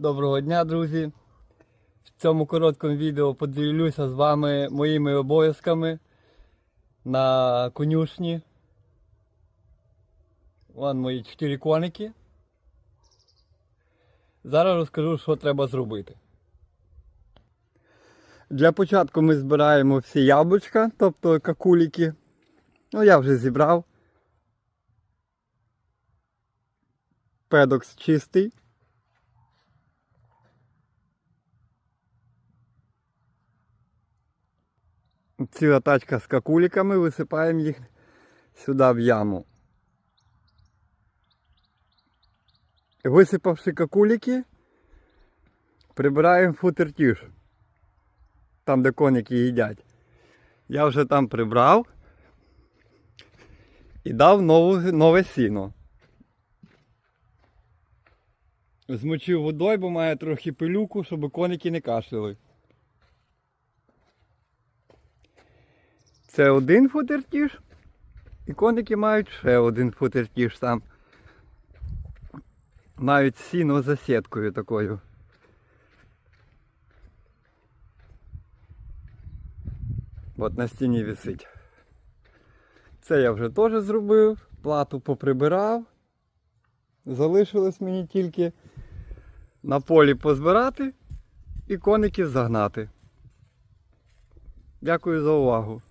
Доброго дня, друзі! В цьому короткому відео поділюся з вами моїми обов'язками на конюшні. Вон мої чотири коники. Зараз розкажу, що треба зробити. Для початку ми збираємо всі яблучка, тобто какуліки. Ну, я вже зібрав. Педокс чистий. Ціла тачка з какуліками, висипаємо їх сюди в яму. Висипавши какуліки, прибираємо футертіж. Там, де коніки їдять. Я вже там прибрав і дав нову, нове сіно. Змочив водою, бо має трохи пилюку, щоб коники не кашляли. Це один футертіж. І коники мають ще один футертіж там. Мають сіно за сіткою такою. От на стіні висить. Це я вже теж зробив, плату поприбирав. Залишилось мені тільки на полі позбирати і коників загнати. Дякую за увагу.